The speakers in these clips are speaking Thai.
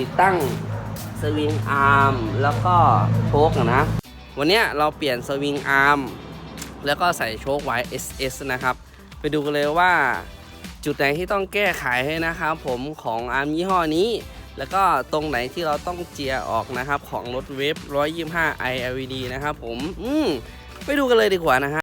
ติดตั้งสวิงอาร์มแล้วก็โชคอะนะ วันนี้เราเปลี่ยนสวิงอาร์มแล้วก็ใส่โชคไว้ SS นะครับ ไปดูกันเลยว่าจุดไหนที่ต้องแก้ไขให้นะครับผมของอาร์มยี่ห้อนี้ แล้วก็ตรงไหนที่เราต้องเจียออกนะครับ ของรถเวฟ125 i LED นะครับผม อืมไปดูกันเลยดีกว่านะฮะ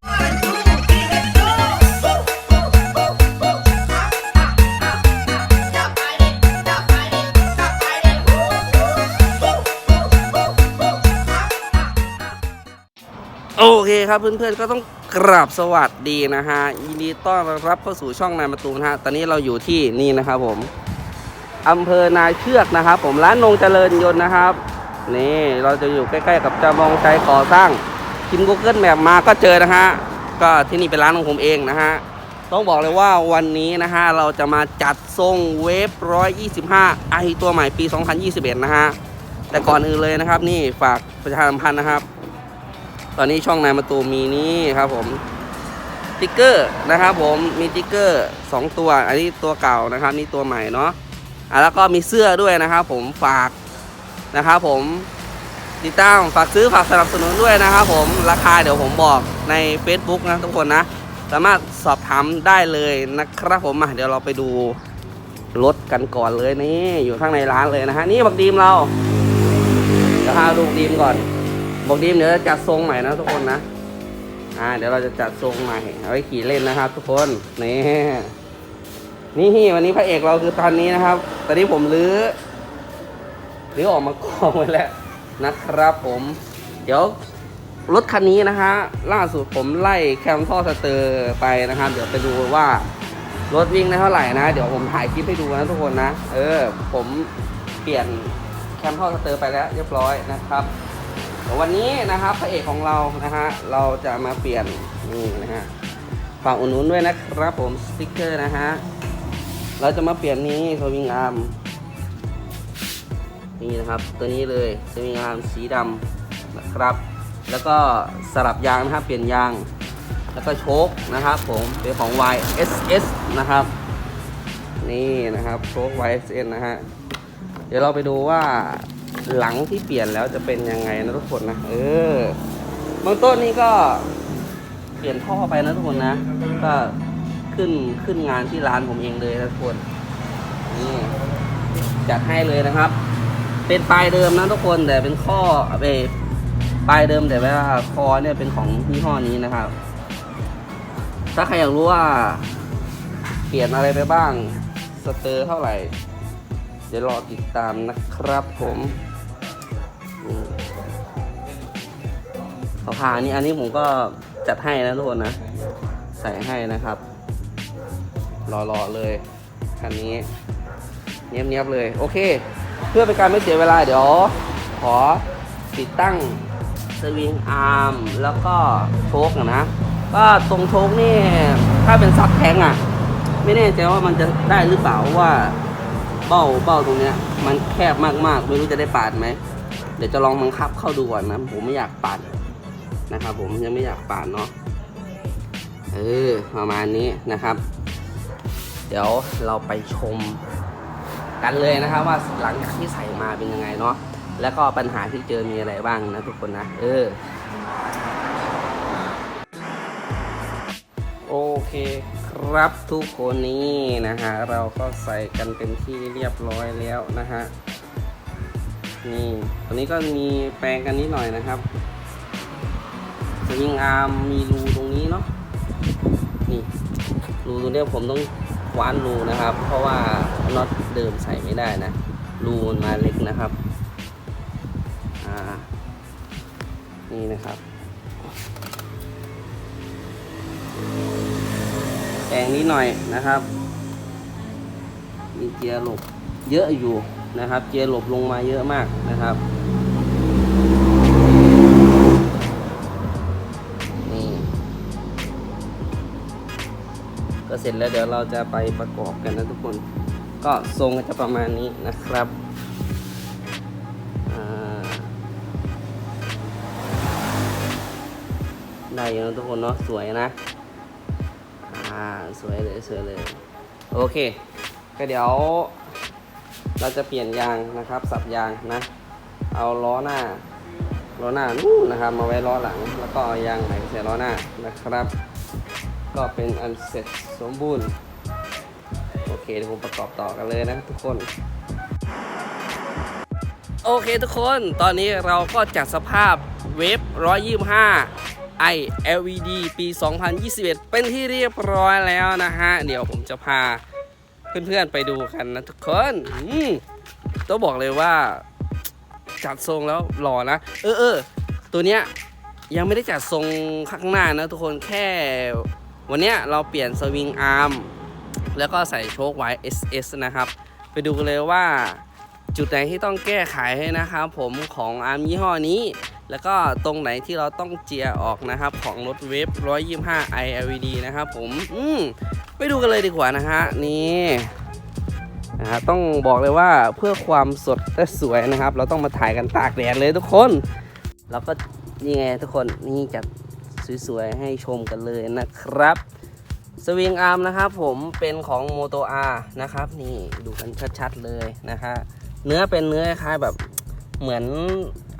ครับเพื่อนๆก็ต้องกราบสวัสดีนะฮะยินดีต้อนรับเข้าสู่ช่องนายมาตูนะฮะตอนนี้เราอยู่ที่นี่นะครับผมอำเภอนาเชือกนะครับ ผมร้านนงเจริญยนต์นะครับ นี่เราจะอยู่ใกล้ ๆ กับจำลองใจก่อสร้างพิมพ์ Google Map มาก็เจอนะฮะก็ที่นี่เป็นร้านของผมเองนะฮะต้องบอกเลยว่าวันนี้นะฮะเราจะมาจัดทรงเวฟ125ไอตัวใหม่ปี 2021 นะฮะแต่ก่อนอื่นเลยนะครับ นี่ฝากประชาสัมพันธ์นะครับ ตอนนี้ช่องนายมาตูมีนี่ครับผมติ๊กเกอร์นะครับผมมีติ๊กเกอร์ 2 ตัว อันนี้ตัวเก่านะครับ นี่ตัวใหม่เนาะอะแล้วก็มีเสื้อด้วยนะครับ ผมฝากนะครับผมติดตั้งฝากซื้อฝากสนับสนุนด้วยนะครับ ผมราคาเดี๋ยวผมบอกใน Facebook นะทุกคนนะ สามารถสอบถามได้เลยนะครับผมมาเดี๋ยวเราไปดูรถกันก่อนเลยนี่อยู่ข้างในร้านเลยนะฮะนี่บักดีมเราเดี๋ยวพาดูดีมก่อน บอกดีมเดี๋ยวจะจัดทรงใหม่นะทุกคนนะ อ่า เดี๋ยวเราจะจัดทรงใหม่ เอาไว้ขี่เล่นนะครับ ทุกคน นี่ นี่วันนี้พระเอกเราคือตอนนี้นะครับ ตอนนี้ผมลื้อลื้อออกมากองไว้แล้วนะครับผม เดี๋ยวรถคันนี้นะฮะ ล่าสุดผมไล่แคมท่อสเตอร์ไปนะครับ เดี๋ยวไปดูว่ารถวิ่งได้เท่าไหร่นะ เดี๋ยวผมถ่ายคลิปให้ดูนะทุกคนนะ เออ ผมเปลี่ยนแคมท่อสเตอร์ไปแล้วเรียบร้อยนะครับ วันนี้นะครับพระเอกของเรานะฮะเราจะมาเปลี่ยนนี่นะฮะฝากอุดหนุนด้วยนะครับผมสติ๊กเกอร์นะฮะเราจะมาเปลี่ยนนี้สวิงอาร์มนี่นะครับตัวนี้เลยสวิงอาร์มสีดำนะครับ แล้วก็สลับยางนะครับเปลี่ยนยาง แล้วก็โชคนะครับผมเป็นของ YSS นะครับ นี่นะครับโชค YSS นะฮะเดี๋ยวเราไปดูว่า หลังที่เปลี่ยนแล้วจะเป็นยังไงนะทุกคนนะเออเบื้องต้นนี่ก็เปลี่ยนท่อไปนะทุกคนนะ ก็ขึ้นขึ้นงานที่ร้านผมเองเลยนะทุกคนนี่จัดให้เลยนะครับ เป็นปลายเดิมนะทุกคนแต่เป็นข้อเอปลายเดิมแต่ว่าคอเนี่ยเป็นของยี่ห้อนี้นะครับ ถ้าใครอยากรู้ว่า เปลี่ยนอะไรไปบ้างสเตอร์เท่าไหร่ เดี๋ยวรอติดตามนะครับผม ขอผ่านี่อันนี้ผมก็จัดให้นะทุกคนนะ ใส่ให้นะครับรอๆเลยคันนี้เนียบๆเลย โอเค เพื่อเป็นการไม่เสียเวลาเดี๋ยว ขอติดตั้งสวิงอาร์มแล้วก็โชคนะก็ตรงโชคนี่ถ้าเป็นซับแทงอะ ไม่แน่ใจว่ามันจะได้หรือเปล่าว่าเบ้าเบ้าตรงเนี้ย มันแคบมากๆ ไม่รู้จะได้ปาดไหม เดี๋ยวจะลองบังคับเข้าดูก่อนนะ ผมไม่อยากปาด นะครับ ผมยังไม่อยากปาดเนาะเออประมาณนี้นะครับ เดี๋ยวเราไปชมกันเลยนะครับ ว่าหลังจากที่ใส่มาเป็นยังไงเนาะแล้วก็ปัญหาที่เจอมีอะไรบ้างนะทุกคนนะเออโอเคครับทุกคนนี้นะฮะเราก็ใส่กันเป็นที่เรียบร้อยแล้วนะฮะนี่ตอนนี้ก็มีแปรงกันนิดหน่อยนะครับ สวิงอาร์มมีรูตรงนี้เนาะนี่รูตรงนี้ผมต้องคว้านรูนะครับ เพราะว่าน็อตเดิมใส่ไม่ได้นะรูมันมาเล็กนะครับอ่านี่นะครับแปรงนิดหน่อยนะครับ มีเจียร์หลบเยอะอยู่นะครับเจียร์หลบลงมาเยอะมากนะครับ เสร็จแล้วเดี๋ยวเราจะไปประกอบกันนะทุกคน ก็ทรงจะประมาณนี้นะครับได้อยู่นะทุกคนเนาะสวยนะอ่าสวยเลยสวยเลยโอเค ก็เดี๋ยวเราจะเปลี่ยนยางนะครับ สับยางนะ เอาล้อหน้าล้อหน้านู่นนะครับ มาไว้ล้อหลัง แล้วก็เอายางไหนใส่ล้อหน้านะครับ ก็เป็นอันเสร็จสมบูรณ์ โอเคเดี๋ยวผมประกอบต่อกันเลยนะทุกคน โอเคทุกคนตอนนี้เราก็จัดสภาพเวฟ125 i LED ปี 2021 เป็นที่เรียบร้อยแล้วนะฮะ เดี๋ยวผมจะพาเพื่อนๆไปดูกันนะทุกคนต้องบอกเลยว่าจัดทรงแล้วหล่อนะ เออเออตัวเนี้ยยังไม่ได้จัดทรงข้างหน้านะทุกคนแค่ วันนี้เราเปลี่ยนสวิงอาร์มแล้วก็ใส่โชคไว้ SS นะครับ ไปดูกันเลยว่าจุดไหนที่ต้องแก้ไขให้นะครับผมของอาร์มยี่ห้อนี้ แล้วก็ตรงไหนที่เราต้องเจียออกนะครับ ของรถเวฟ125 i LED นะครับผมอืมไปดูกันเลยดีกว่านะฮะนี่นะฮะต้องบอกเลยว่าเพื่อความสดและสวยนะครับ เราต้องมาถ่ายกันตากแดดเลยทุกคน เราก็นี่ไงทุกคนนี่จัด สวยๆ ให้ชมกันเลยนะครับ สวิงอาร์มนะครับผมเป็นของ Moto R นะครับ นี่ดูกันชัดๆเลยนะฮะเนื้อเป็นเนื้อคล้ายแบบเหมือน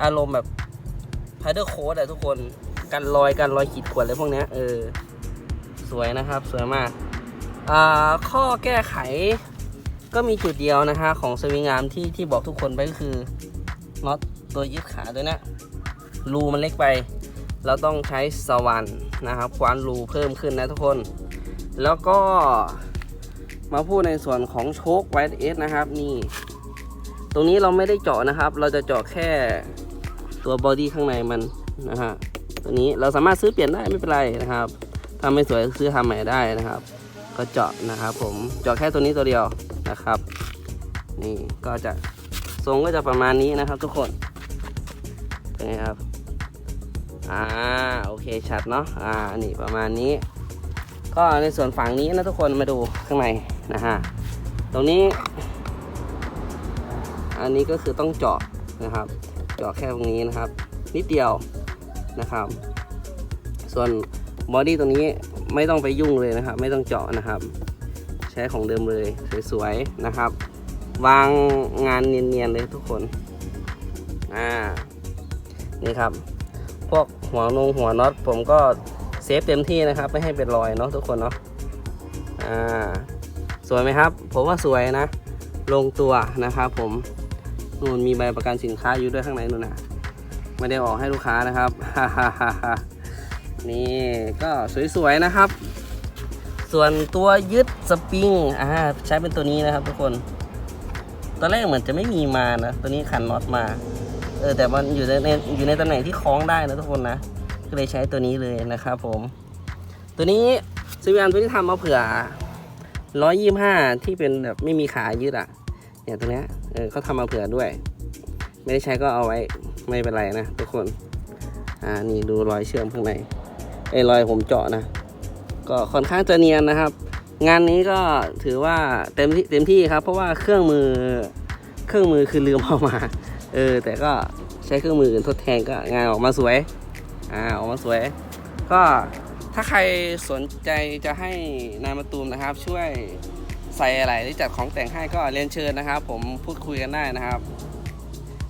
อารมณ์แบบไพเดอร์โค้ดอะทุกคนกันรอยกันรอยขีดข่วนอะไรพวกนี้เออ สวยนะครับสวยมากอ่าข้อแก้ไขก็มีจุดเดียวนะฮะของสวิงอาร์มที่ที่บอกทุกคนไปก็คือน็อตตัวยึดขาด้วยนะรูมันเล็กไป เราต้องใช้สว่านนะครับกวานรูเพิ่มขึ้นนะทุกคน แล้วก็มาพูดในส่วนของโชคไวท์เอสนะครับนี่ ตรงนี้เราไม่ได้เจาะนะครับ เราจะเจาะแค่ตัวบอดี้ข้างในมันนะฮะตัวนี้เราสามารถซื้อเปลี่ยนได้ไม่เป็นไรนะครับถ้าไม่สวยซื้อทำใหม่ได้นะครับ ก็เจาะนะครับ ผมเจาะแค่ตัวนี้ตัวเดียวนะครับ นี่ก็จะทรงก็จะประมาณนี้นะครับ ทุกคนนไงครับ อ่าโอเคชัดเนาะอ่านี่ประมาณนี้ ก็ในส่วนฝั่งนี้นะทุกคนมาดูข้างในนะฮะตรงนี้ อันนี้ก็คือต้องเจาะนะครับ เจาะแค่ตรงนี้นะครับ นิดเดียวนะครับ ส่วนบอดี้ตรงนี้ไม่ต้องไปยุ่งเลยนะครับ ไม่ต้องเจาะนะครับ ใช้ของเดิมเลยสวยๆนะครับ วางงานเนียนๆเลยทุกคนอ่านี่ครับ พวก หัวนงหัวน็อตผมก็เซฟเต็มที่นะครับ ไม่ให้เป็นรอยเนาะทุกคนเนาะอ่าสวยไหมครับ ผมว่าสวยนะ ลงตัวนะครับผมนู่นมีใบประกันสินค้าอยู่ด้วยข้างในนู่นนะไม่ได้ออกให้ลูกค้านะครับนี่ก็สวยๆนะครับ ส่วนตัวยึดสปริงอ่าใช้เป็นตัวนี้นะครับทุกคนตอนแรกเหมือนจะไม่มีมานะ ตัวนี้ขันน็อตมา เออแต่มันอยู่ในอยู่ในตำแหน่งที่คล้องได้นะทุกคนนะก็เลยใช้ตัวนี้เลยนะครับผม ตัวนี้ซีวีอันตัวที่ทำมาเผื่อ125ที่เป็นแบบไม่มีขายืดอะเนี่ยตัวเนี้ยเออเขาทำมาเผื่อด้วย ไม่ได้ใช้ก็เอาไว้ไม่เป็นไรนะทุกคนอ่านี่ดูรอยเชื่อมข้างในไอ้รอยผมเจาะนะ ก็ค่อนข้างจะเนียนนะครับ งานนี้ก็ถือว่าเต็มที่เต็มที่ครับ เพราะว่าเครื่องมือเครื่องมือคือลืมเอามา เออแต่ก็ใช้เครื่องมืออื่นทดแทนก็งานออกมาสวยอ่าออกมาสวย ก็ถ้าใครสนใจจะให้นายมาตูมนะครับ ช่วยใส่อะไรหรือจัดของแต่งให้ก็เรียนเชิญนะครับ ผมพูดคุยกันได้นะครับ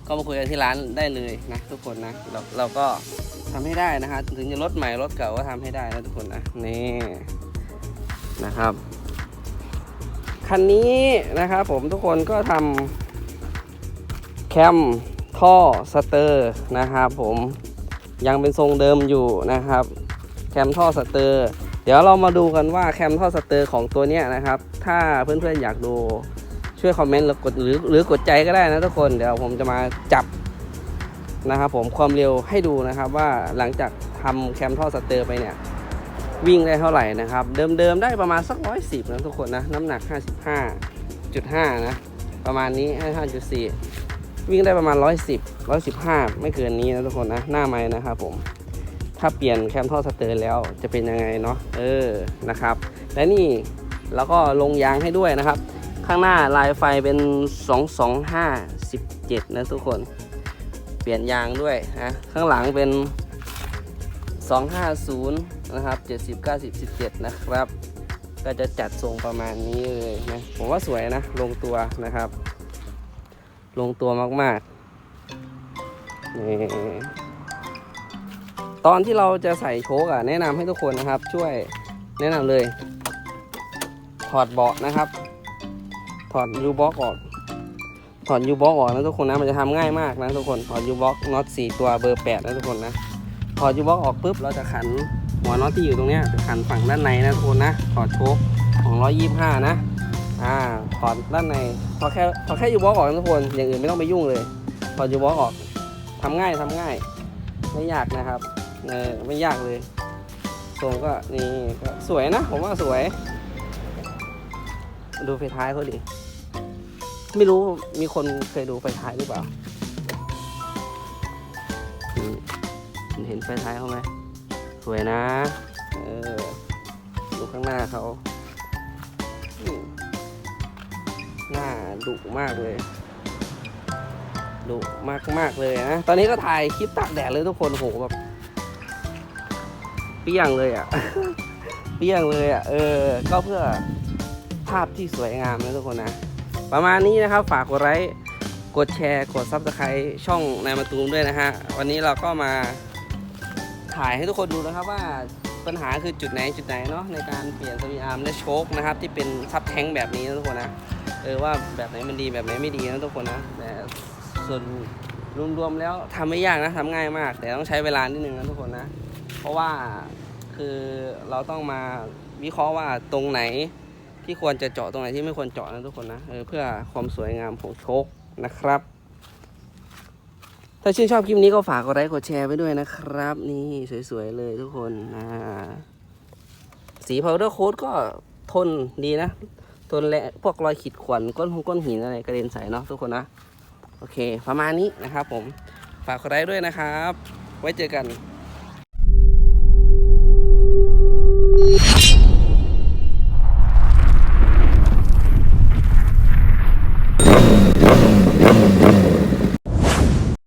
ก็มาคุยกันที่ร้านได้เลยนะทุกคนนะเราเราก็ทำให้ได้นะฮะถึงจะรถใหม่รถเก่าก็ทำให้ได้นะทุกคนนะนี่นะครับคันนี้นะครับผมทุกคนก็ทำ แคมท่อสเตอร์นะครับผมยังเป็นทรงเดิมอยู่นะครับ แคมท่อสเตอร์ เดี๋ยวเรามาดูกันว่าแคมท่อสเตอร์ของตัวเนี้ยนะครับ ถ้าเพื่อนๆอยากดูช่วยคอมเมนต์หรือกดหรือหรือกดใจก็ได้นะทุกคนเดี๋ยวผมจะมาจับนะครับผมความเร็วให้ดูนะครับว่าหลังจากทำแคมท่อสเตอร์ไปเนี่ยวิ่งได้เท่าไหร่นะครับ เดิมๆได้ประมาณสักร้อยสิบนะทุกคนนะน้ำหนัก 55.5 นะ ประมาณนี้ 55.4 วิ่งได้ประมาณ 110 115 ไม่เกินนี้นะทุกคนนะ หน้าไม้นะครับผม ถ้าเปลี่ยนแคมท่อสเตอร์แล้วจะเป็นยังไงเนาะ เออ นะครับ และนี่เราก็ลงยางให้ด้วยนะครับ ข้างหน้าลายไฟเป็น 225 17 นะทุกคน เปลี่ยนยางด้วยนะ ข้างหลังเป็น 250 นะครับ 70 90 17 นะครับ ก็จะจัดทรงประมาณนี้เลยนะ ผมว่าสวยนะ ลงตัวนะครับ ลงตัวมากๆนี่ตอนที่เราจะใส่โชคอะแนะนำให้ทุกคนนะครับ ช่วยแนะนำเลย ถอดเบาะนะครับ ถอดยูบ็อกออก ถอดยูบ็อกออกนะทุกคนนะ มันจะทำง่ายมากนะทุกคน ถอดยูบ็อกน็อตสี่ตัวเบอร์แปดนะทุกคนนะ ถอดยูบ็อกออกปุ๊บ เราจะขันหัวน็อตที่อยู่ตรงเนี้ยจะขันฝั่งด้านในนะทุกคนนะ ถอดโชคของร้อยยี่ห้านะ อ่าถอดด้านในถอแค่ถอแค่ยูบล็อกออกนะทุกคนอย่างอื่นไม่ต้องไปยุ่งเลยถอดยูบล็อกออกทำง่ายทำง่าย ไม่ยากนะครับเออไม่ยากเลยทรงก็นี่ก็สวยนะผมว่าสวย ดูไฟท้ายเขาดิไม่รู้มีคนเคยดูไฟท้ายหรือเปล่าเห็นไฟท้ายเขาไหมสวยนะ เออ ดูข้างหน้าเขา ดุมากเลยดุมากมากเลยนะ ตอนนี้ก็ถ่ายคลิปตากแดดเลยทุกคนโหแบบเปี้ยงเลยอะ เปี้ยงเลยอะ เออ ก็เพื่อภาพที่สวยงามนะทุกคนนะ ประมาณนี้นะครับ ฝากกดไลค์กดแชร์ กดซับสไครต์ช่องนายมาตูมด้วยนะฮะ วันนี้เราก็มาถ่ายให้ทุกคนดูนะครับว่าปัญหาคือจุดไหนจุดไหนเนาะในการเปลี่ยนสวีอาร์มและโชคนะครับ ที่เป็นซับแท้งแบบนี้นะทุกคนนะ เออว่าแบบไหนมันดีแบบไหนไม่ดีนะทุกคนนะแต่ส่วนรวมๆแล้วทำไม่ยากนะทำง่ายมาก แต่ต้องใช้เวลานิดนึงนะทุกคนนะ เพราะว่าคือเราต้องมาวิเคราะห์ว่าตรงไหนที่ควรจะเจาะตรงไหนที่ไม่ควรเจาะนะทุกคนนะเออเพื่อความสวยงามของโชคนะครับ ถ้าชื่นชอบคลิปนี้ก็ฝากกดไลค์กดแชร์ไปด้วยนะครับ นี่สวยๆเลยทุกคนอ่าสีพาวเดอร์โค้ดก็ทนดีนะ ทนและพวกรอยขีดข่วนก้นหงก้นหินอะไรกระเด็นใส่เนาะทุกคนนะ โอเค ประมาณนี้นะครับผม ฝากกดไลค์ด้วยนะครับ ไว้เจอกัน